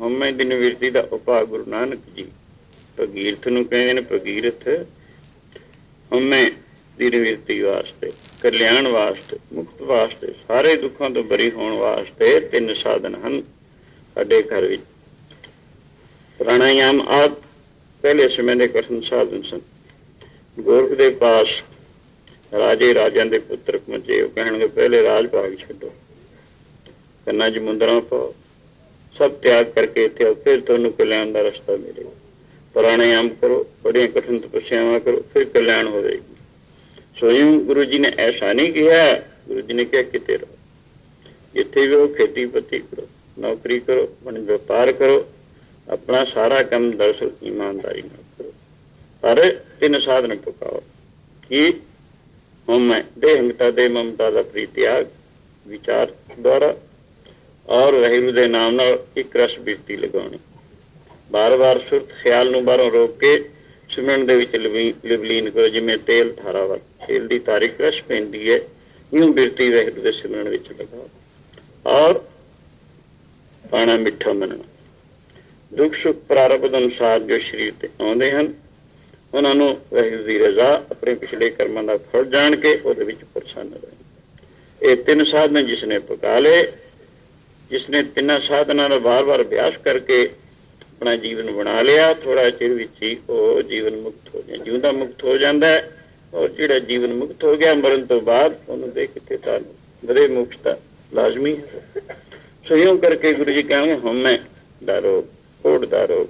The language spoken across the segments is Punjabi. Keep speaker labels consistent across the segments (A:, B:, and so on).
A: ਹਉਮੈ ਦੀ ਨਿਵਰਤੀ ਦਾ ਉਪਾਅ ਗੁਰੂ ਨਾਨਕ ਜੀ। ਭਗੀਰਥ ਨੂੰ ਕਹਿੰਦੇ ਨੇ ਭਗੀਰਥ ਹਉਮੈ ਦੀ ਨਿਵਰਤੀ ਵਾਸਤੇ, ਕਲਿਆਣ ਵਾਸਤੇ, ਮੁਕਤ ਵਾਸਤੇ, ਸਾਰੇ ਦੁੱਖਾਂ ਤੋਂ ਬਰੀ ਹੋਣ ਵਾਸਤੇ ਤਿੰਨ ਸਾਧਨ ਹਨ ਸਾਡੇ ਘਰ ਵਿੱਚ। ਪ੍ਰਾਣਾਯਾਮ ਆਦ ਪਹਿਲੇ ਸਮੇਂ ਦੇ ਕਠਨ ਸਾਧਨ ਸਨ। ਗੋਰਖ ਦੇ ਪਾਸ ਰਾਜੇ ਰਾਜਿਆਂ ਦੇ ਪੁੱਤਰ ਪਹੁੰਚੇ, ਉਹ ਕਹਿਣਗੇ, ਪਹਿਲੇ ਰਾਜ ਭਾਗ ਛੱਡੋ। ਕੰਨਾਂ 'ਚ ਮੁੰਦਰਾਂ ਪਾਓ। ਸਭ ਤਿਆਗ ਕਰਕੇ ਇੱਥੇ ਫਿਰ ਤੁਹਾਨੂੰ ਕਲਿਆਣ ਦਾ ਰਸਤਾ ਮਿਲੇਗਾ। ਪ੍ਰਾਣਾਯਾਮ ਕਰੋ, ਬੜੀਆਂ ਕਠਿਨ ਤਪੱਸਿਆਵਾਂ ਕਰੋ, ਫਿਰ ਕਲਿਆਣ ਹੋਵੇਗੀ ਸੋਇਮ ਗੁਰੂ ਜੀ ਨੇ ਐਸਾ ਨਹੀਂ ਕਿਹਾ, ਗੁਰੂ ਜੀ ਨੇ ਕਿਹਾ ਕਿਤੇ ਰਹੋ। ਜਿੱਥੇ ਵੀ ਹੋ ਖੇਤੀ ਕਰੋ, ਨੌਕਰੀ ਕਰੋ ਮਨ ਵਪਾਰ ਕਰੋ, ਆਪਣਾ ਸਾਰਾ ਕੰਮ ਦਰਸਲ ਇਮਾਨਦਾਰੀ ਨਾਲ ਕਰੋ। ਪਰ ਤਿੰਨ ਸਾਧਨ ਪਕਾਓ, ਕਿ ਹਉਮੈ ਦੇਹੰਗਤਾ ਦੇ ਮਮਤਾ ਦਾ ਪ੍ਰੀਤਿਆਗ, ਵਿਚਾਰ ਦੁਆਰਾ ਔਰ ਰਹਿਰੂ ਦੇ ਨਾਮ ਨਾਲ ਇੱਕ ਰਸ ਬਿਰਤੀ ਲਗਾਉਣੀ। ਬਾਰ-ਬਾਰ ਸੁਰਤ ਖਿਆਲ ਨੂੰ ਬਾਹਰੋਂ ਰੋਕ ਕੇ ਸਿਮਰਨ ਦੇ ਵਿੱਚ ਲਿਵਲੀਨ ਕਰੋ, ਜਿਵੇਂ ਤੇਲ ਧਾਰਾ ਵਰ ਤੇਲ ਦੀ ਤਾਰੀਖ ਰਸ ਪੈਂਦੀ ਹੈ ਇਉਂ ਬਿਰਤੀ ਰਹਿਰੂ ਦੇ ਸਿਮਰਨ ਵਿੱਚ ਲਗਾਓ। ਔਰ ਪਾਣਾ ਮਿੱਠਾ ਮੰਨਣਾ। ਦੁੱਖ ਸੁੱਖ ਪ੍ਰਾਰਬਧ ਅਨੁਸਾਰ ਜੋ ਸਰੀਰ ਤੇ ਆਉਂਦੇ ਹਨ, ਉਹਨਾਂ ਨੂੰ ਰਹਿਰੂ ਦੀ ਰਜ਼ਾ ਆਪਣੇ ਪਿਛਲੇ ਕਰਮਾਂ ਦਾ ਫਲ ਜਾਣ ਕੇ ਉਹਦੇ ਵਿੱਚ ਪ੍ਰਸੰਨ ਰਹੇ। ਇਹ ਤਿੰਨ ਸਾਧਨ ਜਿਸ ਨੇ ਪਕਾ ਲਏ ਜਿਸ ਨੇ ਤਿੰਨਾਂ ਸਾਧਨਾਂ ਦਾ ਵਾਰ-ਵਾਰ ਅਭਿਆਸ ਕਰਕੇ ਆਪਣਾ ਜੀਵਨ ਬਣਾ ਲਿਆ ਥੋੜਾ ਚਿਰ ਵਿੱਚ ਹੀ ਉਹ ਜੀਵਨ ਮੁਕਤ ਹੋ ਜਾਂਦਾ, ਜਿਉਂਦਾ ਮੁਕਤ ਹੋ ਜਾਂਦਾ ਹੈ ਔਰ ਜਿਹੜਾ ਜੀਵਨ ਮੁਕਤ ਹੋ ਗਿਆ, ਮਰਨ ਤੋਂ ਬਾਅਦ ਉਹਨੂੰ ਦੇ ਕਿੱਥੇ ਤਾਂ ਬੜੇ ਮੁਕਤ ਲਾਜ਼ਮੀ ਹੈ। ਸੋ ਇਉਂ ਕਰਕੇ ਗੁਰੂ ਜੀ ਕਹਿੰਦੇ ਹਉਮੈ ਦਾ ਰੋਗ ਕੋੜ ਦਾ ਰੋਗ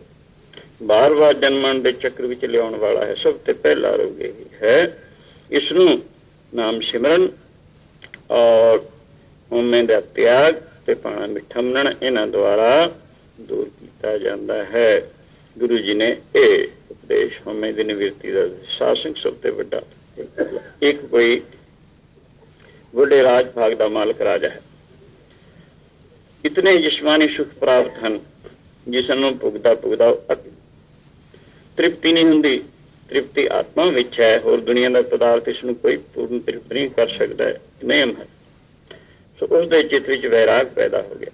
A: ਬਾਰ-ਬਾਰ ਜਨਮਣ ਦੇ ਚੱਕਰ ਵਿੱਚ ਲਿਆਉਣ ਵਾਲਾ ਹੈ, ਸਭ ਤੋਂ ਪਹਿਲਾ ਰੋਗ ਇਹ ਹੈ, ਇਸ ਨੂੰ ਨਾਮ ਸਿਮਰਨ ਔਰ ਹਉਮੈ ਦਾ ਤਿਆਗ ਤੇ ਪਾਣਾ ਮਿੱਠਾ ਮੰਨਣ ਇਹਨਾਂ ਦੁਆਰਾ ਦੂਰ ਕੀਤਾ ਜਾਂਦਾ ਹੈ। ਗੁਰੂ ਜੀ ਨੇ ਇਹ ਉਪਦੇਸ਼ ਹਉਮੈ ਦੀ ਨਿਵਰਤੀ ਦਾ ਸਾਸੰਗ ਸਭ ਤੋਂ ਵੱਡਾ ਇੱਕ ਕੋਈ ਵੱਡੇ ਰਾਜ ਭਾਗ ਦਾ ਮਾਲਕ ਰਾਜਾ ਹੈ। ਇਤਨੇ ਜਿਸਮਾਨੀ ਸੁਖ ਪ੍ਰਾਪਤ ਹਨ, ਜਿਸ ਨੂੰ ਭੁਗਦਾ ਭੁਗਦਾ ਤ੍ਰਿਪਤੀ ਨਹੀਂ ਹੁੰਦੀ, ਤ੍ਰਿਪਤੀ ਆਤਮਾ ਵਿੱਚ ਹੈ, ਹੋਰ ਦੁਨੀਆ ਦਾ ਪਦਾਰਥ ਇਸ ਨੂੰ ਕੋਈ ਪੂਰਨ ਤ੍ਰਿਪਤ ਨਹੀਂ ਕਰ ਸਕਦਾ ਹੈ ਨਿਯਮ ਹੈ। ਸੋ ਉਸ ਦੇ ਚਿੱਤ ਵਿੱਚ ਵੈਰਾਗ ਪੈਦਾ ਹੋ ਗਿਆ।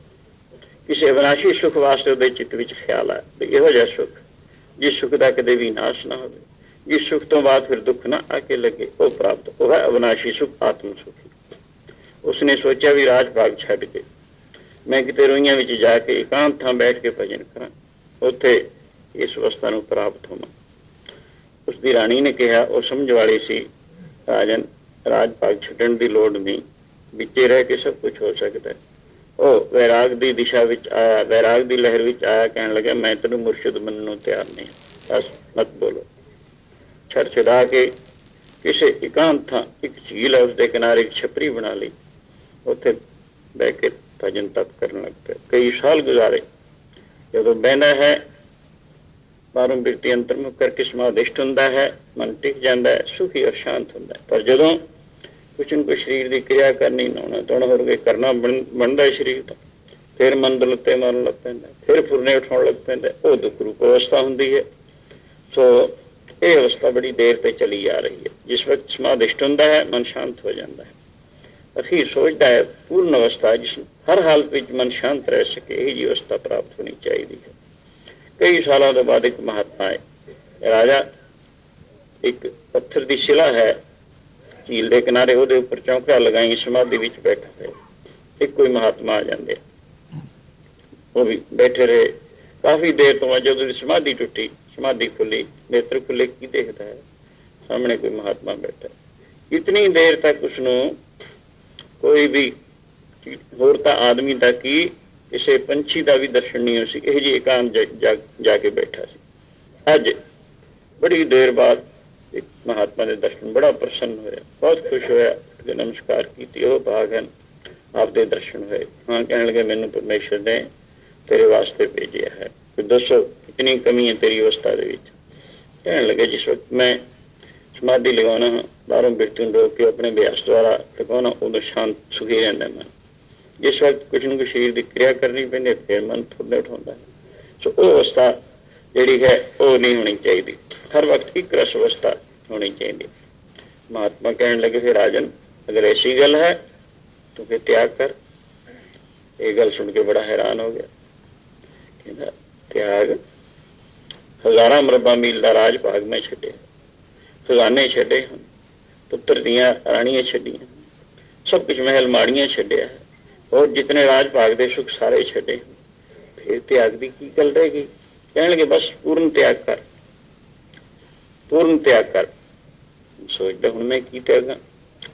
A: ਕਿਸੇ ਵਿਨਾਸ਼ੀ ਸੁਖ ਵਾਸਤੇ ਉਹਦੇ ਚਿੱਤ ਵਿੱਚ ਖਿਆਲ ਆਇਆ ਵੀ ਇਹੋ ਜਿਹਾ ਸੁਖ, ਜਿਸ ਸੁਖ ਦਾ ਕਦੇ ਵੀ ਨਾਸ਼ ਨਾ ਹੋਵੇ। ਜਿਸ ਸੁਖ ਤੋਂ ਬਾਅਦ ਫਿਰ ਦੁੱਖ ਨਾ ਆ ਕੇ ਲੱਗੇ, ਉਹ ਪ੍ਰਾਪਤ, ਉਹ ਹੈ ਅਵਿਨਾਸ਼ੀ ਸੁਖ, ਆਤਮ ਸੁਖ। ਉਸਨੇ ਸੋਚਿਆ ਵੀ ਰਾਜ ਭਾਗ ਛੱਡ ਕੇ, ਮੈਂ ਕਿਤੇ ਰੋਈਆਂ ਵਿੱਚ ਜਾ ਕੇ ਇਕਾਂਤ ਥਾਂ ਬੈਠ ਕੇ ਭਜਨ ਕਰਾਂ, ਉੱਥੇ ਇਸ ਅਵਸਥਾ ਨੂੰ ਪ੍ਰਾਪਤ ਹੋਵਾਂ। ਉਸ ਦੀ ਰਾਣੀ ਨੇ ਕਿਹਾ, ਉਹ ਸਮਝ ਵਾਲੀ ਸੀ, ਰਾਜਨ ਰਾਜ ਭਾਗ ਛੱਡਣ ਦੀ ਲੋੜ ਨਹੀਂ। ਵਿੱਚੇ ਰਹਿ ਕੇ ਸਭ ਕੁਝ ਹੋ ਸਕਦਾ ਹੈ। ਉਹ ਵੈਰਾਗ ਦੀ ਦਿਸ਼ਾ ਵਿੱਚ ਆਇਆ ਵੈਰਾਗ ਦੀ ਲਹਿਰ ਵਿੱਚ ਆਇਆ ਕਹਿਣ ਲੱਗਾ ਮੈਂ ਤੈਨੂੰ ਮੁਰਸ਼ਿਦ ਮੰਨਣ ਨੂੰ ਤਿਆਰ ਨਹੀਂ ਬਸ ਮਤ ਬੋਲੋ। ਛੜ ਛੜਾ ਕੇ ਕਿਸੇ ਇਕਾਂਤ ਥਾਂ ਇੱਕ ਝੀਲ ਹੈ ਉਸ ਦੇ ਕਿਨਾਰੇ ਇੱਕ ਛਪਰੀ ਬਣਾ ਲਈ। ਉੱਥੇ ਬਹਿ ਕੇ ਭਜਨ ਤਪ ਕਰਨ ਲੱਗ ਪਿਆ। ਕਈ ਸਾਲ ਗੁਜ਼ਾਰੇ। ਜਦੋਂ ਬਹਿੰਦਾ ਹੈ, ਬਾਹਰੋਂ ਬਿਰਤੀ ਅੰਤਰਮੁਖ ਕਰਕੇ ਸਮਾਧਿਸ਼ਟ ਹੁੰਦਾ ਹੈ, ਮਨ ਟਿਕ ਜਾਂਦਾ ਹੈ, ਸੁਖੀ ਔਰ ਸ਼ਾਂਤ ਹੁੰਦਾ ਹੈ। ਪਰ ਜਦੋਂ ਕੁਛ ਨੂੰ ਕੁਛ ਸਰੀਰ ਦੀ ਕਿਰਿਆ ਕਰਨੀ ਨਾਉਣਾ ਤੋੜ ਹੋਰ ਕੇ ਕਰਨਾ ਬਣ- ਬਣਦਾ ਹੈ ਸਰੀਰ ਦਾ ਫਿਰ ਮਨ ਦਲਤੇ ਮਾਰਨ ਲੱਗ ਪੈਂਦਾ, ਫਿਰ ਫੁਰਨੇ ਉਠਾਉਣ ਲੱਗ ਪੈਂਦਾ, ਉਹ ਦੁੱਖ ਰੂਪ ਅਵਸਥਾ ਹੁੰਦੀ ਹੈ। ਸੋ ਇਹ ਅਵਸਥਾ ਬੜੀ ਦੇਰ ਤੇ ਚਲੀ ਆ ਰਹੀ ਹੈ, ਜਿਸ ਵਕਤ ਸਮਾਧਿਸ਼ਟ ਹੁੰਦਾ ਹੈ, ਮਨ ਸ਼ਾਂਤ ਹੋ ਜਾਂਦਾ ਹੈ। ਅਸੀਂ ਸੋਚਦਾ ਹੈ, ਪੂਰਨ ਅਵਸਥਾ, ਜਿਸ ਹਰ ਹਾਲਤ ਵਿੱਚ ਮਨ ਸ਼ਾਂਤ ਰਹਿ ਸਕੇ, ਇਹ ਜੀ ਅਵਸਥਾ ਪ੍ਰਾਪਤ ਹੋਣੀ ਚਾਹੀਦੀ ਹੈ। ਕਈ ਸਾਲਾਂ ਤੋਂ ਬਾਅਦ ਇੱਕ ਮਹਾਤਮਾ ਹੈ। ਰਾਜਾ, ਇੱਕ ਪੱਥਰ ਦੀ ਸ਼ਿਲਾ ਹੈ ਝੀਲ ਦੇ ਕਿਨਾਰੇ ਉਹਦੇ ਉੱਪਰ ਚੌਂਕਾ ਲਗਾਈ ਸਮਾਧੀ ਵਿੱਚ ਬੈਠਾ ਹੈ ਇੱਕ ਕੋਈ ਮਹਾਤਮਾ ਆ ਜਾਂਦੇ। ਉਹ ਵੀ ਬੈਠੇ ਰਹੇ। ਕਾਫੀ ਦੇਰ ਤੋਂ ਜਦੋਂ ਉਹਦੀ ਸਮਾਧੀ ਟੁੱਟੀ, ਸਮਾਧੀ ਖੁੱਲੀ, ਨੇਤਰ ਖੁੱਲੇ, ਕੀ ਦੇਖਦਾ ਹੈ? ਸਾਹਮਣੇ ਕੋਈ ਮਹਾਤਮਾ ਬੈਠਾ। ਇਤਨੀ ਦੇਰ ਤੱਕ ਉਸ ਨੂੰ ਕੋਈ ਵੀ ਹੋਰ ਤਾਂ ਆਦਮੀ ਦਾ ਕੀ, ਕਿਸੇ ਪੰਛੀ ਦਾ ਵੀ ਦਰਸ਼ਨ ਨਹੀਂ ਹੋ ਸੀ। ਇਹ ਜੀ ਇਕਾਂਤ ਜਾ- ਕੇ ਬੈਠਾ ਸੀ। ਅੱਜ ਬੜੀ ਦੇਰ ਬਾਅਦ ਮਹਾਤਮਾ ਦੇ ਦਰਸ਼ਨ ਬੜਾ ਪ੍ਰਸੰਨ ਹੋਇਆ। ਬਹੁਤ ਖੁਸ਼ ਹੋਇਆ ਤੇ ਨਮਸਕਾਰ ਕੀਤੀ। ਉਹ ਭਾਗਨ ਆਪ ਦੇ ਦਰਸ਼ਨ ਹੋਏ। ਹਾਂ, ਕਹਿਣ ਲੱਗੇ, ਮੈਨੂੰ ਪਰਮੇਸ਼ਰ ਨੇ ਤੇਰੇ ਵਾਸਤੇ ਭੇਜਿਆ ਹੈ। ਤੇ ਦੱਸੋ, ਕਿੰਨੀ ਕਮੀ ਹੈ ਤੇਰੀ ਅਵਸਥਾ ਦੇ ਵਿੱਚ? ਕਹਿਣ ਲੱਗੇ, ਜਿਸ ਵਕਤ ਮੈਂ ਸਮਾਧੀ ਲਗਾਉਣਾ ਬਾਹਰੋਂ ਬਿਰਤੀ ਨੂੰ ਰੋਕ ਕੇ ਆਪਣੇ ਅਭਿਆਸ ਦੁਆਰਾ ਲਗਾਉਣਾ, ਉਦੋਂ ਸ਼ਾਂਤ, ਸੁਖੀ ਰਹਿੰਦਾ ਮੈਂ। ਜਿਸ ਵਕਤ ਕੁਝ ਨੂੰ ਕੁਝ ਸਰੀਰ ਦੀ ਕਿਰਿਆ ਕਰਨੀ ਪੈਂਦੀ ਫਿਰ ਮਨ ਥੋੜਾ ਉਠਾਉਂਦਾ ਸੋ ਉਹ ਅਵਸਥਾ ਜਿਹੜੀ ਹੈ, ਉਹ ਨਹੀਂ ਹੋਣੀ ਚਾਹੀਦੀ। ਹਰ ਵਕਤ ਇੱਕ ਰਸ ਅਵਸਥਾ ਹੋਣੀ ਚਾਹੀਦੀ। ਮਹਾਤਮਾ ਕਹਿਣ ਲੱਗੇ, ਫਿਰ ਰਾਜਨ ਅਗਰ ਐਸੀ ਗੱਲ ਹੈ, ਤੂੰ ਫਿਰ ਤਿਆਗ ਕਰ। ਇਹ ਗੱਲ ਸੁਣ ਕੇ ਬੜਾ ਹੈਰਾਨ ਹੋ ਗਿਆ। ਕਹਿੰਦਾ, ਤਿਆਗ? ਹਜ਼ਾਰਾਂ ਮਰਬਾ ਮੀਲ ਦਾ ਰਾਜ ਭਾਗ ਮੈਂ ਛੱਡਿਆ। ਖਜ਼ਾਨੇ ਛੱਡੇ ਹਨ, ਪੁੱਤਰ ਦੀਆਂ ਰਾਣੀਆਂ ਛੱਡੀਆਂ ਸਭ ਕੁਝ ਮਹਿਲ ਮਾੜੀਆਂ ਛੱਡਿਆ ਹੈ। ਔਰ ਜਿਤਨੇ ਰਾਜ ਭਾਗ ਦੇ ਸੁਖ ਸਾਰੇ ਛੱਡੇ ਹਨ। ਫਿਰ ਤਿਆਗ ਦੀ ਕੀ ਗੱਲ ਰਹਿ ਗਈ? ਕਹਿਣਗੇ, ਬਸ, ਪੂਰਨ ਤਿਆਗ ਕਰ। ਪੂਰਨ ਤਿਆਗ ਕਰ। ਸੋਚਦਾ ਹੁਣ ਮੈਂ ਕੀ ਤਿਆਗਾਂ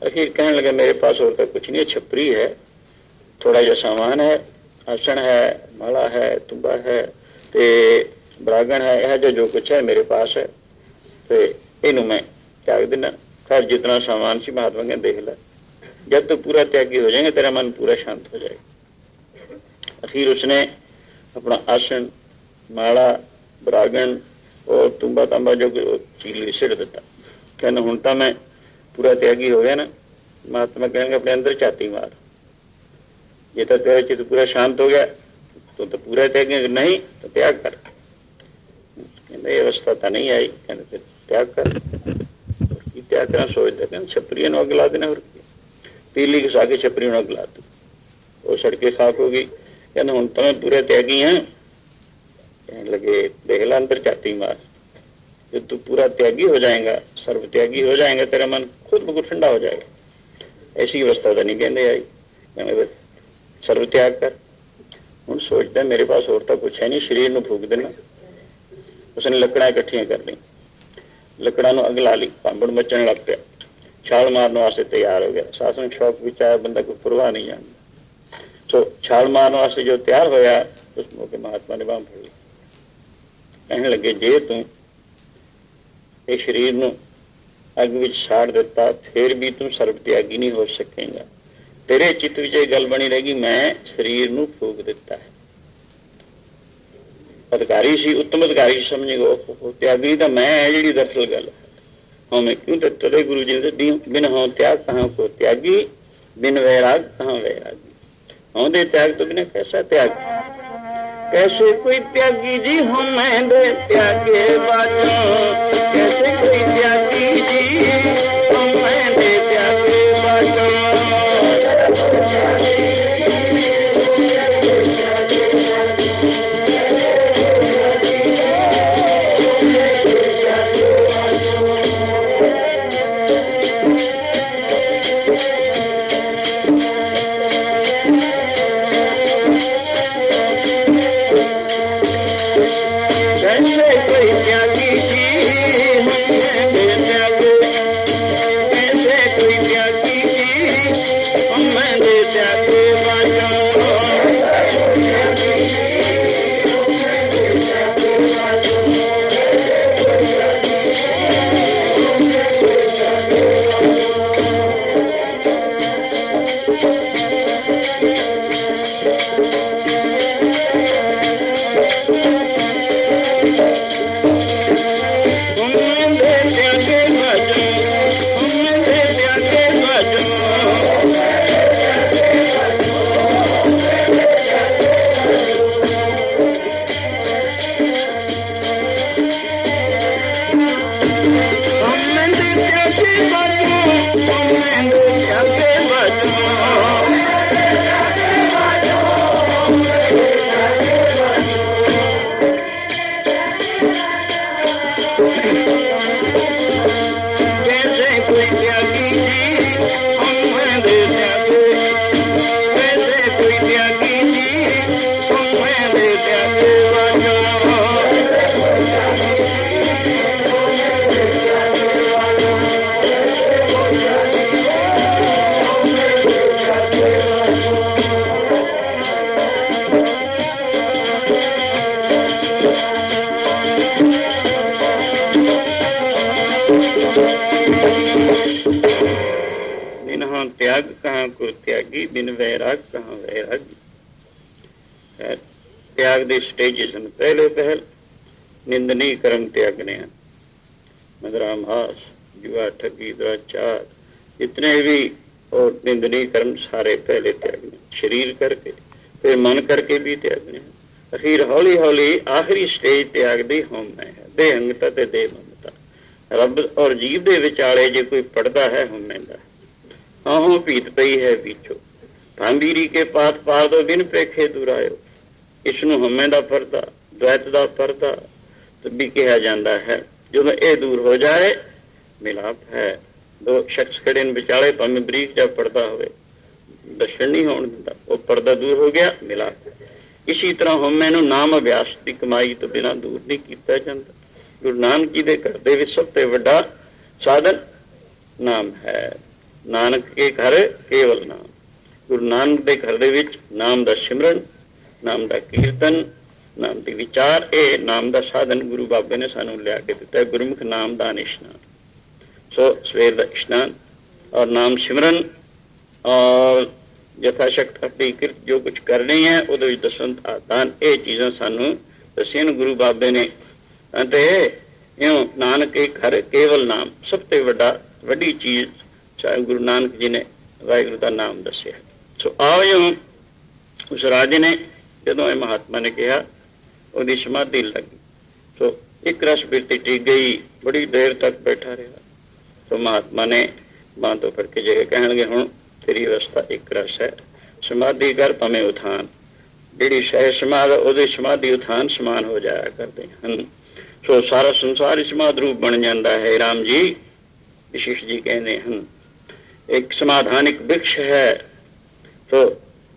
A: ਅਖੀਰ ਕਹਿਣ ਲੱਗਾ ਮੇਰੇ ਪਾਸ ਹੋਰ ਤਾਂ ਕੁਝ ਨਹੀਂ ਛਪਰੀ ਹੈ ਥੋੜਾ ਜਿਹਾ ਸਾਮਾਨ ਹੈ ਆਸਣ ਹੈ ਮਾਲਾ ਹੈ ਤੁੰਬਾ ਹੈ ਤੇ ਬਰਾਗਣ ਹੈ ਇਹ ਜੋ ਜੋ ਕੁਛ ਹੈ ਮੇਰੇ ਪਾਸ ਹੈ ਤੇ ਇਹਨੂੰ ਮੈਂ ਤਿਆਗ ਦਿਨਾ ਖੈਰ ਜਿਤਨਾ ਸਾਮਾਨ ਸੀ ਮਹਾਤਮਾ ਕਹਿੰਦੇ ਦੇਖ ਲੈ ਜਦ ਤੂੰ ਪੂਰਾ ਤਿਆਗੀ ਹੋ ਜਾਏਗਾ ਤੇਰਾ ਮਨ ਪੂਰਾ ਸ਼ਾਂਤ ਹੋ ਜਾਏਗਾ ਅਖੀਰ ਉਸਨੇ ਆਪਣਾ ਆਸਣ ਮਾਲਾ ਬਰਾਗਣ ਔਰ ਤੁੰਬਾ ਤੰਬਾ ਜੋ ਚੀਲ ਸਿਰ ਦਿੱਤਾ ਕਹਿੰਦਾ, ਹੁਣ ਤਾਂ ਮੈਂ ਪੂਰਾ ਤਿਆਗੀ ਹੋ ਗਿਆ ਨਾ। ਮਹਾਤਮਾ ਕਹਿੰਗੇ ਆਪਣੇ ਅੰਦਰ ਝਾਤੀ ਮਾਰ। ਜੇ ਤਾਂ ਤੇਰਾ ਚਿੱਤ ਪੂਰਾ ਸ਼ਾਂਤ ਹੋ ਗਿਆ, ਤੂੰ ਤਾਂ ਪੂਰਾ ਤਿਆਗੀ ਅਗਰ ਨਹੀਂ, ਤਾਂ ਤਿਆਗ ਕਰ। ਕਹਿੰਦਾ, ਇਹ ਅਵਸਥਾ ਤਾਂ ਨਹੀਂ ਆਈ। ਕਹਿੰਦੇ, ਫਿਰ ਤਿਆਗ ਕਰ। ਹੋਰ ਕੀ ਤਿਆਗ ਕਰਾਂ, ਸੋਚਦਾ ਕਹਿੰਦਾ ਛਪਰੀਆਂ ਨੂੰ ਅਗਲਾ ਦੇਣਾ ਹੋਰ ਕੀ। ਪੀਲੀ ਘਸਾ ਕੇ ਛਪਰੀ ਨੂੰ ਅਗਲਾ ਤੂੰ ਉਹ ਸੜਕੇ ਖਾਕ ਹੋ ਗਈ। ਕਹਿੰਦਾ, ਹੁਣ ਤਾਂ ਮੈਂ ਪੂਰਾ ਤਿਆਗੀ ਹਾਂ ਕਹਿਣ ਲਗੇ, ਦੇਖ ਲੈ, ਅੰਦਰ ਝਾਤੀ ਮਾਰ। जब तू पूरा त्यागी हो जाएगा सर्व त्यागी हो जाएगा तेरा मन खुद ब खुद ठंडा हो जाएगा ऐसी अवस्था तो नहीं कहते आई ਕਹਿੰਦੇ ਬਸ ਸਰਵ ਤਿਆਗ ਕਰ ਹੁਣ ਸੋਚਦਾ ਮੇਰੇ ਪਾਸ ਹੋਰ ਤਾਂ ਕੁਝ ਹੈ ਨਹੀਂ ਸਰੀਰ ਨੂੰ ਫੂਕ ਦੇਣਾ ਉਸਨੇ ਲੱਕੜਾਂ ਇਕੱਠੀਆਂ ਕਰ ਲਈ ਲੱਕੜਾਂ ਨੂੰ ਅੱਗ ਲਾ ਲਈ ਪਾਂਬੜ ਮੱਚਣ ਲੱਗ ਪਿਆ ਛਾਲ ਮਾਰਨ ਵਾਸਤੇ ਤਿਆਰ ਹੋ ਗਿਆ ਸਾਸਨ ਸ਼ੌਕ ਵਿੱਚ ਆਇਆ ਬੰਦਾ ਕੋਈ ਪਰਵਾਹ ਨਹੀਂ ਜਾਣਦਾ ਸੋ ਛਾਲ ਮਾਰਨ ਵਾਸਤੇ ਜੋ ਤਿਆਰ ਹੋਇਆ ਉਸ ਮੌਕੇ ਮਹਾਤਮਾ ਨੇ ਬਾਹ ਫੜ ਲਈ ਕਹਿਣ ਲੱਗੇ ਜੇ ਤੂੰ ਤੇ ਸਰੀਰ ਨੂੰ ਅੱਗ ਵਿੱਚ ਸਾੜ ਦਿੱਤਾ, ਫਿਰ ਵੀ ਤੂੰ ਸਰਬ ਤਿਆਗੀ ਨਹੀਂ ਹੋ ਸਕੇਗਾ। ਤੇਰੇ ਚਿੱਤ ਵਿੱਚ ਇਹ ਗੱਲ ਬਣੀ ਰਹੇਗੀ, ਮੈਂ ਸਰੀਰ ਨੂੰ ਫੂਕ ਦਿੱਤਾ ਹੈ। ਅਧਿਕਾਰੀ ਸੀ, ਉੱਤਮ ਅਧਿਕਾਰੀ ਸਮਝੇਗਾ ਤਿਆਗੀ ਤਾਂ ਮੈਂ ਹੈ ਜਿਹੜੀ ਦਰਸਲ ਗੱਲ ਹਾਂ। ਮੈਂ ਕਿਉਂ ਤੇ ਤੇਰੇ ਗੁਰੂ ਜੀ ਦੇ ਬਿਨ ਹਉ ਤਿਆਗ ਕਹਾਂ ਕੋ ਤਿਆਗੀ, ਬਿਨ ਵੈਰਾਗ ਕਹਾਂ ਵੈਰਾਗੀ? ਹਉ ਦੇ ਤਿਆਗ ਤੋਂ ਬਿਨਾ ਕੈਸਾ ਤਿਆਗ? कैसे कोई त्यागी जी हम मैं दे त्यागे बाजो? कैसे कोई त्यागी जी हम मैं दे त्यागे Thank you. को त्यागी बिन वैराग कहाँ वैरागी ਖੈਰ, ਤਿਆਗ ਦੇ ਸਟੇਜਸ ਹਨ ਪਹਿਲੇ ਪਹਿਲ ਨਿੰਦਨੀ ਕਰਮ ਤਿਆਗਨੇ ਹਨ ਮਦਰਾਮ ਹਾਸ ਜੁਆ ਠੱਗੀ ਦੁਰਾਚਾਰ ਜਿਤਨੇ ਵੀ और ਨਿੰਦਨੀ ਕਰਮ ਸਾਰੇ ਪਹਿਲੇ ਤਿਆਗਨੇ ਸਰੀਰ ਕਰਕੇ ਫਿਰ ਮਨ ਕਰਕੇ ਵੀ ਤਿਆਗਨੇ ਹਨ ਅਖੀਰ ਹੌਲੀ ਹੌਲੀ ਆਖਰੀ ਸਟੇਜ ਤਿਆਗ ਦੀ ਹਉਮੈ ਹੈ ਦੇਹੰਗਤਾ ਤੇ ਦੇ ਮਮਤਾ ਰੱਬ ਔਰ ਜੀਵ ਦੇ ਵਿਚਾਲੇ ਜੇ ਕੋਈ ਪੜਦਾ ਹੈ ਹਉਮੈ ਦਾ ਆਹੋ ਭੀਤ ਪਈ ਹੈ ਵਿਚੋ। ਭਾਂਬੀਰੀ ਕੇ ਪਾਤ ਪਾਰ ਦੋ ਬਿਨ ਪ੍ਰੇਖੇ ਦੁਰਾਇਓ ਇਸ ਨੂੰ ਹਉਮੈ ਦਾ ਪਰਦਾ ਦ્વੈਤ ਦਾ ਪਰਦਾ ਵੀ ਕਿਹਾ ਜਾਂਦਾ ਹੈ। ਜਦੋਂ ਇਹ ਦੂਰ ਹੋ ਜਾਏ, ਮਿਲਾਪ ਹੈ। ਦੋ ਸ਼ਖਸ ਖੜੇ ਨੇ ਵਿਚਾਲੇ, ਭਾਵੇਂ ਬਰੀਕ ਜਾਂ ਪਰਦਾ ਹੋਵੇ। ਦਰਸ਼ਨ ਨਹੀਂ ਹੋਣ ਦਿੰਦਾ। ਉਹ ਪਰਦਾ ਦੂਰ ਹੋ ਗਿਆ, ਮਿਲਾਪ। ਇਸੇ ਤਰ੍ਹਾਂ ਹਉਮੈ ਨੂੰ ਨਾਮ ਅਭਿਆਸ ਦੀ ਕਮਾਈ ਤੋਂ ਬਿਨਾਂ ਦੂਰ ਨਹੀਂ ਕੀਤਾ ਜਾਂਦਾ। ਗੁਰੂ ਨਾਨਕ ਜੀ ਦੇ ਘਰ ਦੇ ਵਿੱਚ ਸਭ ਤੋਂ ਵੱਡਾ ਸਾਧਨ ਨਾਮ ਹੈ। ਨਾਨਕ ਕੇ ਘਰ ਕੇਵਲ ਨਾਮ। ਗੁਰੂ ਨਾਨਕ ਦੇ ਘਰ ਦੇ ਵਿੱਚ ਨਾਮ ਦਾ ਸਿਮਰਨ, ਨਾਮ ਦਾ ਕੀਰਤਨ, ਨਾਮ ਦੀ ਵਿਚਾਰ, ਇਹ ਨਾਮ ਦਾ ਸਾਧਨ ਗੁਰੂ ਬਾਬੇ ਨੇ ਸਾਨੂੰ ਲਿਆ ਕੇ ਦਿੱਤਾ ਹੈ, ਗੁਰਮੁਖ ਨਾਮ ਦਾ ਇਸ਼ਨਾਨ ਸੋ ਸਵੇਰ ਦਾ ਇਸ਼ਨਾਨ ਔਰ ਨਾਮ ਸਿਮਰਨ ਔਰ ਯਥਾ ਸ਼ਕਤ ਆਪਣੀ ਕਿਰਤ ਜੋ ਕੁਝ ਕਰਨੀ ਹੈ, ਉਹਦੇ ਵਿੱਚ ਦਸਨ ਦਾਨ ਇਹ ਚੀਜ਼ਾਂ ਸਾਨੂੰ ਦੱਸੀਆਂ ਗੁਰੂ ਬਾਬੇ ਨੇ। ਅਤੇ ਇਉਂ ਨਾਨਕ ਇੱਕ ਹਰ ਕੇਵਲ ਨਾਮ ਸਭ ਤੋਂ ਵੱਡਾ, ਵੱਡੀ ਚੀਜ਼ ਚਾਹੇ ਗੁਰੂ ਨਾਨਕ ਜੀ ਨੇ ਵਾਹਿਗੁਰੂ ਦਾ ਨਾਮ ਦੱਸਿਆ। ਸੋ ਆਇਓ ਉਸ ਰਾਜੇ ਨੇ ਜਦੋਂ ਇਹ ਮਹਾਤਮਾ ਨੇ ਕਿਹਾ, ਉਹਦੀ ਸਮਾਧੀ ਲੱਗੀ। ਸੋ ਇੱਕ ਰਸ ਬਿਰਤੀ ਟਿਕ ਗਈ, ਬੜੀ ਦੇਰ ਤੱਕ ਬੈਠਾ ਰਿਹਾ। ਸੋ ਮਹਾਤਮਾ ਨੇ ਬਾਂਹ ਤੋਂ ਫੜ ਕੇ ਜੇ ਕਹਿਣਗੇ, ਹੁਣ ਤੇਰੀ ਅਵਸਥਾ ਇੱਕ ਰਸ ਹੈ। ਸਮਾਧੀ ਕਰ ਭਵੇਂ ਉਥਾਨ। ਜਿਹੜੀ ਸਹਿ ਸਮਾਧ ਉਹਦੀ ਸਮਾਧੀ ਉਥਾਨ ਸਮਾਨ ਹੋ ਜਾਇਆ ਕਰਦੇ ਹਨ। ਸੋ ਸਾਰਾ ਸੰਸਾਰ ਇਸ ਸਮਾਧ ਰੂਪ ਬਣ ਜਾਂਦਾ ਹੈ, ਰਾਮ ਜੀ, ਵਿਸ਼ੇਸ਼ ਜੀ ਕਹਿੰਦੇ ਹਨ। ਇੱਕ ਸਮਾਧਾਨਿਕ ਵਿਕਸ਼ ਹੈ ਸੋ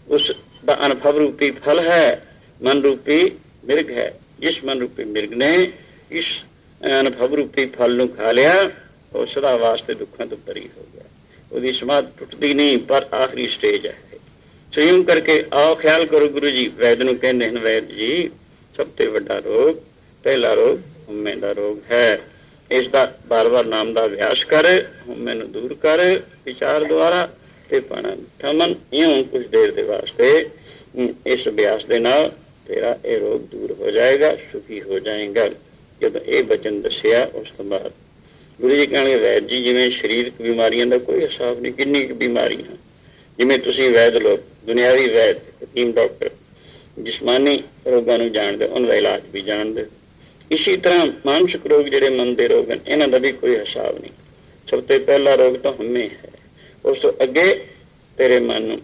A: ਉਸ ਦਾ ਅਨੁਭਵ ਰੂਪੀ ਫਲ ਹੈ ਮਨ ਰੂਪੀ ਮਿਰਗ ਹੈ ਜਿਸ ਮਨ ਰੂਪੀ ਮਿਰਗ ਨੇ ਇਸ ਅਨੁਭਵ ਰੂਪੀ ਫਲ ਨੂੰ ਖਾ ਲਿਆ ਉਹ ਸਦਾ ਵਾਸਤੇ ਦੁੱਖਾਂ ਤੋਂ ਪਰੀ ਹੋ ਗਿਆ ਉਹਦੀ ਸਮਾਧ ਟੁੱਟਦੀ ਨਹੀਂ ਪਰ ਆਖਰੀ ਸਟੇਜ ਹੈ ਸਯਮ ਕਰਕੇ ਆਓ ਖਿਆਲ ਕਰੋ ਗੁਰੂ ਜੀ ਵੈਦ ਨੂੰ ਕਹਿੰਦੇ ਹਨ ਵੈਦ ਜੀ ਸਭ ਤੋਂ ਵੱਡਾ ਰੋਗ ਪਹਿਲਾ ਰੋਗ ਹਉਮੈ ਦਾ ਰੋਗ ਹੈ ਇਸ ਦਾ ਬਾਰ-ਬਾਰ ਨਾਮ ਦਾ ਅਭਿਆਸ ਕਰ, ਮੈਨੂੰ ਦੂਰ ਕਰ, ਵਿਚਾਰ ਦੁਆਰਾ ਤੇ ਪਣਾ ਠਮਨ, ਇਉਂ ਕੁਝ ਦੇਰ ਦੇ ਵਾਸਤੇ ਇਸ ਅਭਿਆਸ ਦੇ ਨਾਲ ਤੇਰਾ ਇਹ ਰੋਗ ਦੂਰ ਹੋ ਜਾਏਗਾ, ਸੁਖੀ ਹੋ ਜਾਏਗਾ। ਜਦੋਂ ਇਹ ਬਚਨ ਦੱਸਿਆ, ਉਸ ਤੋਂ ਬਾਅਦ ਗੁਰੂ ਜੀ ਕਹਿੰਦੇ ਵੈਦ ਜੀ, ਜਿਵੇਂ ਸਰੀਰਕ ਬਿਮਾਰੀਆਂ ਦਾ ਕੋਈ ਹਿਸਾਬ ਨਹੀਂ, ਕਿੰਨੀ ਕੁ ਬਿਮਾਰੀਆਂ ਜਿਵੇਂ ਤੁਸੀਂ ਵੈਦ ਲੋਕ, ਦੁਨਿਆਵੀ ਵੈਦ, ਹਕੀਮ ਡਾਕਟਰ, ਜਿਸਮਾਨੀ ਰੋਗਾਂ ਨੂੰ ਜਾਣਦੇ ਉਹਨਾਂ ਦਾ ਇਲਾਜ ਵੀ ਜਾਣਦੇ ਇਸੇ ਤਰ੍ਹਾਂ ਮਾਨਸਿਕ ਰੋਗ ਜਿਹੜੇ ਮਨ ਦੇ ਰੋਗ ਹਨ, ਇਹਨਾਂ ਦਾ ਵੀ ਕੋਈ ਹਿਸਾਬ ਨਹੀਂ। ਸਭ ਤੋਂ ਪਹਿਲਾ ਰੋਗ ਤਾਂ ਹਉਮੈ ਹੈ। ਉਸ ਤੋਂ ਅੱਗੇ ਤੇਰੇ ਮਨ ਨੂੰ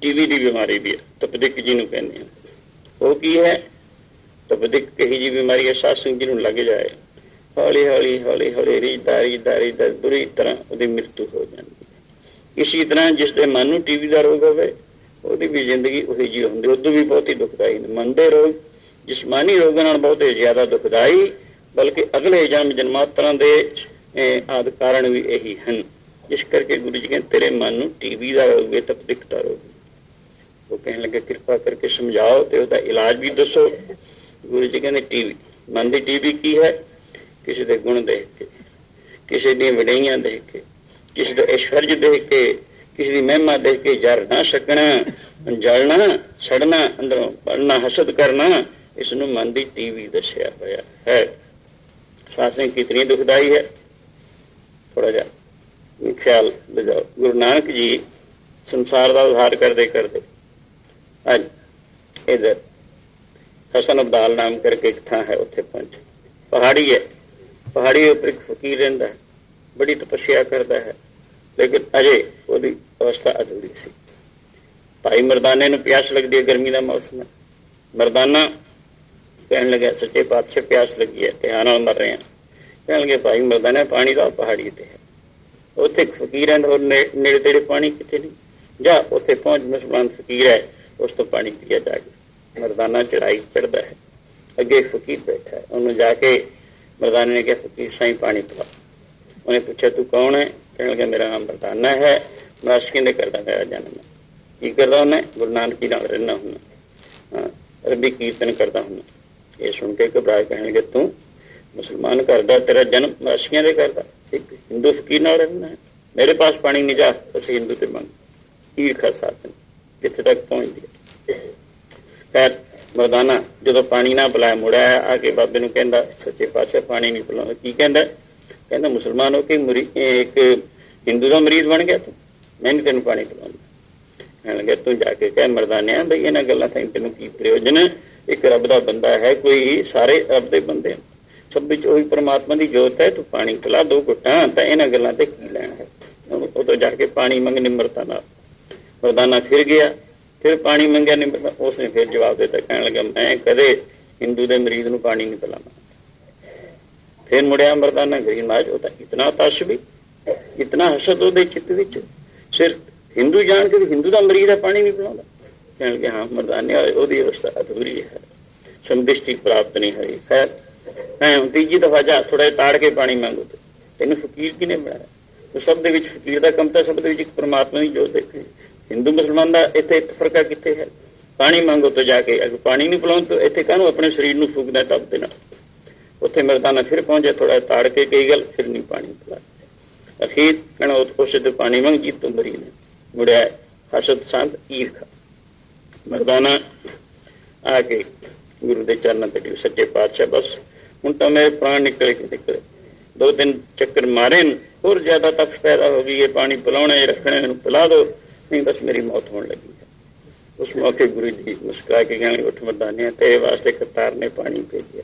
A: ਟੀਵੀ ਦੀ ਬਿਮਾਰੀ ਵੀ ਹੈ, ਤਪਦਿਕ ਜੀ ਨੂੰ ਕਹਿੰਦੇ ਆ ਉਹ ਕੀ ਹੈ? ਤਪਦਿਕ ਕਹੀ ਜੀ ਬਿਮਾਰੀ ਹੈ ਸਾਸੰਗ ਜੀ ਨੂੰ ਲੱਗ ਜਾਏ। ਹੌਲੀ ਹੌਲੀ ਹੌਲੀ ਹੌਲੀ ਰੀਦਾ ਰੀਦਾ ਰੀਦਾ ਬੁਰੀ ਤਰ੍ਹਾਂ ਉਹਦੀ ਮ੍ਰਿਤੂ ਹੋ ਜਾਂਦੀ ਹੈ। ਇਸੇ ਤਰ੍ਹਾਂ ਜਿਸ ਦੇ ਮਨ ਨੂੰ ਟੀਵੀ ਦਾ ਰੋਗ ਹੋਵੇ, ਉਹਦੀ ਵੀ ਜ਼ਿੰਦਗੀ ਉਹੀ ਜੀ ਹੁੰਦੀ ਉਦੋਂ ਵੀ ਬਹੁਤ ਹੀ ਦੁਖਦਾਈ ਮਨ ਦੇ ਰੋਗ ਜਿਸਮਾਨੀ ਰੋਗਾਂ ਨਾਲ ਬਹੁਤ ਜ਼ਿਆਦਾ ਦੁਖਦਾਈ, ਬਲਕਿ ਅਗਲੇ ਜਨਮ ਜਨਮਾਂਤਰਾਂ ਦੇ ਆਦ ਕਾਰਨ ਵੀ ਇਹੀ ਹਨ। ਜਿਸ ਕਰਕੇ ਗੁਰੂ ਜੀ ਕਹਿੰਦੇ, ਤੇਰੇ ਮਨ ਨੂੰ ਟੀਵੀ ਦਾ ਰੋਗ ਹੈ ਤਪਦਿਕ ਰੋਗ ਉਹ ਕਹਿਣ ਲੱਗੇ, ਕਿਰਪਾ ਕਰਕੇ ਸਮਝਾਓ ਤੇ ਉਹਦਾ ਇਲਾਜ ਵੀ ਦੱਸੋ। ਗੁਰੂ ਜੀ ਕਹਿੰਦੇ ਟੀਵੀ ਮਨ ਦੀ ਟੀਵੀ ਕੀ ਹੈ? ਕਿਸੇ ਦੇ ਗੁਣ ਦੇਖ ਕੇ, ਕਿਸੇ ਦੀਆਂ ਵਡਈਆਂ ਦੇਖ ਕੇ, ਕਿਸੇ ਦਾ ਐਸ਼ਵਰਜ ਦੇਖ ਕੇ, ਕਿਸੇ ਦੀ ਮਹਿਮਾ ਦੇਖ ਕੇ ਜਰ ਨਾ ਸਕਣਾ, ਜਲਣਾ, ਸੜਨਾ, ਅੰਦਰੋਂ ਪੜਨਾ ਹਸਦ ਕਰਨਾ ਇਸ ਨੂੰ ਮਨ ਦੀ ਟੀਵੀ ਦੱਸਿਆ ਹੋਇਆ ਹੈ। ਸਾਸੇ ਕਿਤਨੀ ਦੁਖਦਾਈ ਹੈ? ਥੋੜਾ ਜਿਹਾ ਖਿਆਲ ਲਜਾਓ ਗੁਰੂ ਨਾਨਕ ਜੀ ਸੰਸਾਰ ਦਾ ਉਧਾਰ ਕਰਦੇ ਕਰਦੇ ਅੱਜ ਇਧਰ ਹਸਨ ਅਬਦਾਲ ਨਾਮ ਕਰਕੇ ਇੱਕ ਥਾਂ ਹੈ, ਉੱਥੇ ਪਹੁੰਚੇ ਪਹਾੜੀ ਹੈ। ਪਹਾੜੀ ਉੱਪਰ ਇੱਕ ਫਕੀਰ ਰਹਿੰਦਾ ਹੈ। ਬੜੀ ਤਪੱਸਿਆ ਕਰਦਾ ਹੈ। ਲੇਕਿਨ ਅਜੇ ਉਹਦੀ ਅਵਸਥਾ ਅਧੂਰੀ ਸੀ। ਭਾਈ ਮਰਦਾਨੇ ਨੂੰ ਪਿਆਸ ਲੱਗਦੀ ਹੈ, ਗਰਮੀ ਦਾ ਮੌਸਮ ਹੈ। ਮਰਦਾਨਾ ਕਹਿਣ ਲੱਗਾ ਸੱਚੇ ਪਾਤਸ਼ਾਹ, ਪਿਆਸ ਲੱਗੀ ਹੈ, ਧਿਆਨ ਨਾਲ ਮਰ ਰਹੇ ਆ ਕਹਿਣ ਲੱਗੇ ਭਾਈ ਮਰਦਾਨਾ ਪਾਣੀ ਦਾ ਪਹਾੜੀ ਤੇ ਹੈ। ਉੱਥੇ ਇੱਕ ਫਕੀਰ ਹੈ ਹੋਰ ਨੇੜੇ ਤੇੜੇ ਪਾਣੀ ਕਿੱਥੇ ਨਹੀਂ ਜਾ, ਉੱਥੇ ਪਹੁੰਚ, ਮੁਸਲਮਾਨ ਫਕੀਰ ਹੈ, ਉਸ ਤੋਂ ਪਾਣੀ ਪੀਆ ਜਾ ਕੇ। ਮਰਦਾਨਾ ਚੜਾਈ ਚੜਦਾ ਹੈ। ਅੱਗੇ ਫਕੀਰ ਬੈਠਾ ਹੈ। ਉਹਨੂੰ ਜਾ ਕੇ ਮਰਦਾਨੇ ਨੇ ਕਿਹਾ, ਫਕੀਰ ਸਾਈਂ ਪਾਣੀ ਪਿਲਾ। ਉਹਨੇ ਪੁੱਛਿਆ, ਤੂੰ ਕੌਣ ਹੈ? ਕਹਿਣ ਲੱਗਾ ਮੇਰਾ ਨਾਮ ਮਰਦਾਨਾ ਹੈ। ਮੈਂ ਅਸ਼ਕਿਨ ਦੇ ਕਰਦਾ ਮੇਰਾ ਜਨਮ ਕੀ ਕਰਦਾ ਉਹਨੇ? ਗੁਰੂ ਨਾਨਕ ਜੀ ਨਾਲ ਰਹਿਣਾ ਹੁੰਦਾ। ਹਾਂ ਰੱਬੀ ਕੀਰਤਨ ਕਰਦਾ ਹੁੰਦਾ। ਇਹ ਸੁਣ ਕੇ ਘਬਰਾ ਕਹਿਣਗੇ ਤੂੰ ਮੁਸਲਮਾਨ ਕਰਦਾ ਤੇਰਾ ਜਨਮ ਅਸ਼ਕਿਆਂ ਦੇ ਕਰਦਾ ਇੱਕ ਹਿੰਦੂ ਫਕੀਰ ਨਾਲ ਰਹਿਣਾ ਮੇਰੇ ਪਾਸ ਪਾਣੀ ਨਹੀਂ ਜਾ, ਅਸੀਂ ਹਿੰਦੂ ਤੇ ਮੰਗ। ਈਰ ਖਸਾਸਨ ਕਿੱਥੇ ਤੱਕ ਪਹੁੰਚਦੀ ਹੈ। ਮਰਦਾਨਾ, ਜਦੋਂ ਪਾਣੀ ਨਾ ਪਿਲਾਇਆ ਮੁੜਿਆ ਆ ਕੇ ਬਾਬੇ ਨੂੰ ਕਹਿੰਦਾ, ਸੱਚੇ ਪਾਤਸ਼ਾਹ, ਪਾਣੀ ਨਹੀਂ ਪਿਲਾਉਂਦਾ। ਕੀ ਕਹਿੰਦਾ? ਕਹਿੰਦਾ, ਮੁਸਲਮਾਨ ਹੋ ਕੇ ਇੱਕ ਹਿੰਦੂ ਦਾ ਮਰੀਜ਼ ਬਣ ਗਿਆ ਤੂੰ। ਮੈਂ ਨਹੀਂ ਤੈਨੂੰ ਪਾਣੀ ਪਿਲਾਉਂਦਾ। ਕਹਿਣ ਲੱਗਾ ਤੂੰ ਜਾ ਕੇ ਕਹਿ ਮਰਦਾਨਿਆ, ਬਈ ਇਹਨਾਂ ਗੱਲਾਂ ਤਾਂ ਤੈਨੂੰ ਕੀ ਪ੍ਰਯੋਜਨ ਇੱਕ ਰੱਬ ਦਾ ਬੰਦਾ ਹੈ, ਕੋਈ ਸਾਰੇ ਰੱਬ ਦੇ ਬੰਦੇ ਸਭ ਵਿੱਚ ਉਹੀ ਪਰਮਾਤਮਾ ਦੀ ਜੋਤ ਹੈ, ਤੂੰ ਪਾਣੀ ਪਿਲਾ ਦੋ ਘੁੱਟਾਂ, ਤਾਂ ਇਹਨਾਂ ਗੱਲਾਂ ਤੇ ਕੀ ਲੈਣਾ ਹੈ? ਉਹ ਤੋਂ ਜਾ ਕੇ ਪਾਣੀ ਮੰਗ ਨਿਮਰਤਾ ਨਾਲ। ਮਰਦਾਨਾ ਫਿਰ ਗਿਆ, ਫਿਰ ਪਾਣੀ ਮੰਗਿਆ ਨਹੀਂ ਉਸਨੇ ਫਿਰ ਜਵਾਬ ਦਿੱਤਾ, ਕਹਿਣ ਲੱਗਾ, ਮੈਂ ਕਦੇ ਹਿੰਦੂ ਦੇ ਮਰੀਜ਼ ਨੂੰ ਪਾਣੀ ਨਹੀਂ ਪਿਲਾਵਾਂ ਫਿਰ ਮੁੜਿਆ ਮਰਦਾਨਾ ਗਰੀ ਮਾਜ ਉਹ ਤਾਂ ਇਤਨਾ ਵੀ, ਇਤਨਾ ਹਸਦ ਉਹਦੇ ਚਿੱਤ ਵਿੱਚ। ਸਿਰਫ ਹਿੰਦੂ ਜਾਣ ਕੇ ਵੀ ਹਿੰਦੂ ਦਾ ਮਰੀਜ਼ ਦਾ ਪਾਣੀ ਨਹੀਂ ਪਿਲਾਉਂਦਾ। ਕਹਿਣ ਲੱਗੇ ਹਾਂ ਮਰਦਾਨੇ ਉਹਦੀ ਅਵਸਥਾ ਅਧੂਰੀ ਹੈ। ਸੰਦਿਸ਼ਟੀ ਪ੍ਰਾਪਤ ਨਹੀਂ ਹੋਈ। ਖੈਰ, ਮੈਂ ਹੁਣ ਤੀਜੀ ਦਫਾ ਜਾ ਥੋੜਾ ਤਾੜ ਕੇ ਪਾਣੀ ਮੰਗੋ ਤੇ। ਤੈਨੂੰ ਫਕੀਰ ਕਿਨੇ ਬਣਾਇਆ? ਤੇ ਸਭ ਦੇ ਵਿੱਚ ਫਕੀਰ ਦਾ ਕੰਮ ਤਾਂ ਸਭ ਦੇ ਵਿੱਚ ਇੱਕ ਪਰਮਾਤਮਾ ਦੀ ਜੋਤ ਦੇਖੇ। ਹਿੰਦੂ, ਮੁਸਲਮਾਨ ਦਾ ਇੱਥੇ ਫਰਕਾ ਕਿੱਥੇ ਹੈ? ਪਾਣੀ ਮੰਗੋ ਤਾਂ ਜਾ ਕੇ, ਅਗਰ ਪਾਣੀ ਨਹੀਂ ਪਿਲਾਉਣ ਤਾਂ ਇੱਥੇ ਕਾਹਨੂੰ ਆਪਣੇ ਸਰੀਰ ਨੂੰ ਫੂਕਦਾ ਟੱਬ ਦੇ ਨਾਲ? ਉੱਥੇ ਮਰਦਾਨਾ ਫਿਰ ਪਹੁੰਚੇ ਥੋੜਾ ਤਾੜ ਕੇ ਕਈ ਗੱਲ ਫਿਰ ਨਹੀਂ ਪਾਣੀ ਪਿਲਾ ਅਖੀਰ ਕਹਣਾ ਉਸ ਦੇ ਪਾਣੀ ਮੰਗ, ਜੀਤ ਤੋਂ ਮਰੀ ਨੇ। ਮੁੜਿਆ ਹਸਦ ਸੰਤ ਈਰਖਾ। ਮਰਦਾਨਾ ਆ ਕੇ ਗੁਰੂ ਦੇ ਚਰਨਾਂ ਤੇ ਟਿਕ ਸੱਚੇ ਪਾਤਸ਼ਾਹ ਬਸ ਹੁਣ ਤਾਂ ਮੇਰੇ ਪ੍ਰਾਣ ਨਿਕਲੇ ਕਿ ਨਿਕਲੇ ਦੋ ਦਿਨ ਚੱਕਰ ਮਾਰੇ ਨੇ, ਹੋਰ ਜ਼ਿਆਦਾ ਤਪਸ਼ ਪੈਦਾ ਹੋ ਗਈ ਇਹ ਪਾਣੀ ਪਿਲਾਉਣਾ ਇਹ ਰੱਖਣਾ ਇਹਨੂੰ ਪਿਲਾ ਦਿਓ ਨਹੀਂ ਬਸ ਮੇਰੀ ਮੌਤ ਹੋਣ ਲੱਗੀ ਹੈ ਉਸ ਮੌਕੇ ਗੁਰੂ ਜੀ ਮੁਸਕਰਾ ਕੇ ਕਹਿੰਦੇ ਉੱਠ ਮਰਦਾਨੇ ਤੇਰੇ ਵਾਸਤੇ ਕਰਤਾਰ ਨੇ ਪਾਣੀ ਭੇਜਿਆ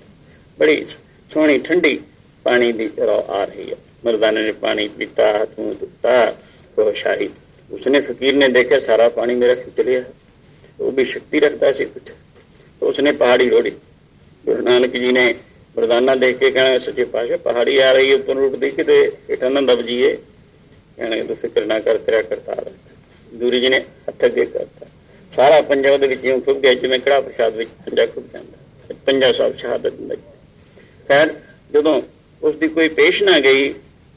A: ਬੜੀ ਸੋਹਣੀ ਠੰਡੀ ਪਾਣੀ ਦੀ ਰੋ ਆ ਰਹੀ ਹੈ ਮਰਦਾਨੇ ਨੇ ਪਾਣੀ ਪੀਤਾ ਹੱਥ ਮੂੰਹ ਧੋਤਾ ਹੋਸ਼ਾਰੀ ਉਸਨੇ ਫਕੀਰ ਨੇ ਦੇਖਿਆ ਸਾਰਾ ਪਾਣੀ ਮੇਰਾ ਖਿੱਚ ਲਿਆ ਉਹ ਵੀ ਸ਼ਕਤੀ ਰੱਖਦਾ ਸੀ ਕੁਝ ਉਸਨੇ ਪਹਾੜੀ ਰੋੜੀ। ਗੁਰੂ ਨਾਨਕ ਜੀ ਨੇ ਵਰਦਾਨਾ ਦੇਖ ਕੇ ਕਹਿਣਾ, ਸੱਚੇ ਪਾਤਸ਼ਾਹ, ਪਹਾੜੀ ਆ ਰਹੀ ਹੈ ਉੱਪਰ ਨੂੰ ਉੱਠਦੀ ਕਿਤੇ? ਹੇਠਾਂ ਨਾ ਦਬ ਜੀਏ ਕਹਿਣਾ ਤੂੰ ਫਿਕਰ ਨਾ ਕਰ, ਤੇਰਾ ਕਰਤਾਰ ਗੁਰੂ ਜੀ ਨੇ ਹੱਥ ਅੱਗੇ ਕਰਤਾ। ਸਾਰਾ ਪੰਜਾਬ ਦੇ ਵਿੱਚ ਇਉਂ ਖੁੱਭ ਗਿਆ, ਜਿਵੇਂ ਕੜਾ ਪ੍ਰਸ਼ਾਦ ਵਿੱਚ ਪੰਜਾ ਖੁੱਭ ਜਾਂਦਾ। ਪੰਜਾ ਸਾਹਿਬ ਸ਼ਹਾਦਤ ਦਿੰਦਾ ਖੈਰ, ਜਦੋਂ ਉਸ ਦੀ ਕੋਈ ਪੇਸ਼ ਨਾ ਗਈ,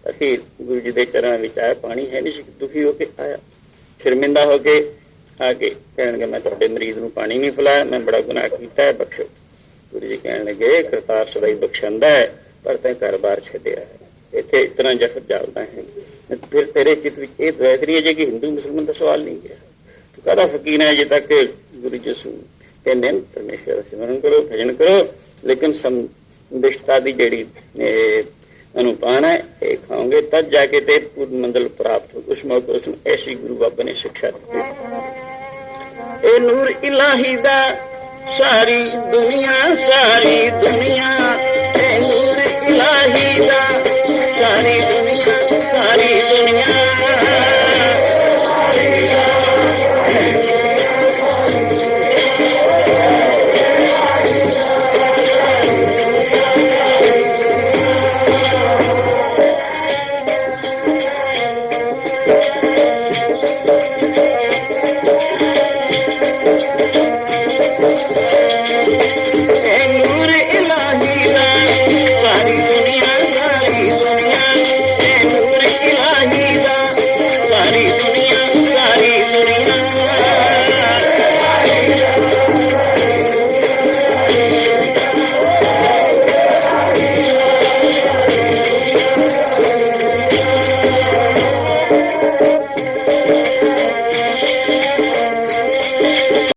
A: ਅਸੀਂ ਗੁਰੂ ਜੀ ਦੇ ਚਰਨਾਂ ਵਿੱਚ ਆਇਆ ਪਾਣੀ ਹੈ ਨਹੀਂ ਸੀ, ਦੁਖੀ ਹੋ ਕੇ ਆਇਆ। ਸ਼ਰਮਿੰਦਾ ਹੋ ਕੇ ਆ ਕੇ ਕਹਿਣਗੇ, ਮੈਂ ਤੁਹਾਡੇ ਮਰੀਜ਼ ਨੂੰ ਪਾਣੀ ਨਹੀਂ ਪਿਲਾਇਆ, ਮੈਂ ਬੜਾ ਗੁਨਾਹ ਕੀਤਾ ਹੈ, ਬਖਸ਼ੋ। ਗੁਰੂ ਜੀ ਕਹਿਣ ਲੱਗੇ ਕਰਤਾਰ ਸਦਾਈ ਬਖਸ਼ੰਦਾ ਹੈ, ਪਰ ਤੈਂ ਘਰ-ਬਾਰ ਛੱਡਿਆ ਹੈ। ਇੱਥੇ ਇਤਨਾ ਜਫਰ ਚੱਲਦਾ ਹੈ। ਫਿਰ ਤੇਰੇ ਚਿੱਤ ਵਿੱਚ ਇਹ ਦਵੈਤਰੀ ਹੈ ਕਿ ਹਿੰਦੂ, ਮੁਸਲਮਾਨ ਦਾ ਸਵਾਲ ਨਹੀਂ ਗਿਆ ਤੂੰ ਕਹਦਾ ਫਕੀਰ ਹੈ ਜੇ ਤੱਕ? ਗੁਰੂ ਜੀ ਕਹਿੰਦੇ ਨੇ ਪਰਮੇਸ਼ਰ ਦਾ ਸਿਮਰਨ ਕਰੋ, ਭਜਨ ਕਰੋ, ਲੇਕਿਨ ਸੰਦਿਸ਼ਟਾ ਦੀ ਜਿਹੜੀ ਅਨੁਪਾਨ ਹੈ, ਇਹ ਖਾਓਗੇ, ਤਦ ਜਾ ਕੇ ਤੇ ਪੂਰਨ ਮੰਜ਼ਲ ਪ੍ਰਾਪਤ ਉਸ ਮੌਕੇ ਉਸ ਨੂੰ ਐਸੀ ਗੁਰੂ ਬਾਬਾ ਨੇ ਸਿੱਖਿਆ ਦਿੱਤੀ। ए नूर इलाही दा सारी दुनिया सारी दुनिया। ए नूर इलाही दा सारी दुनिया सारी दुनिया।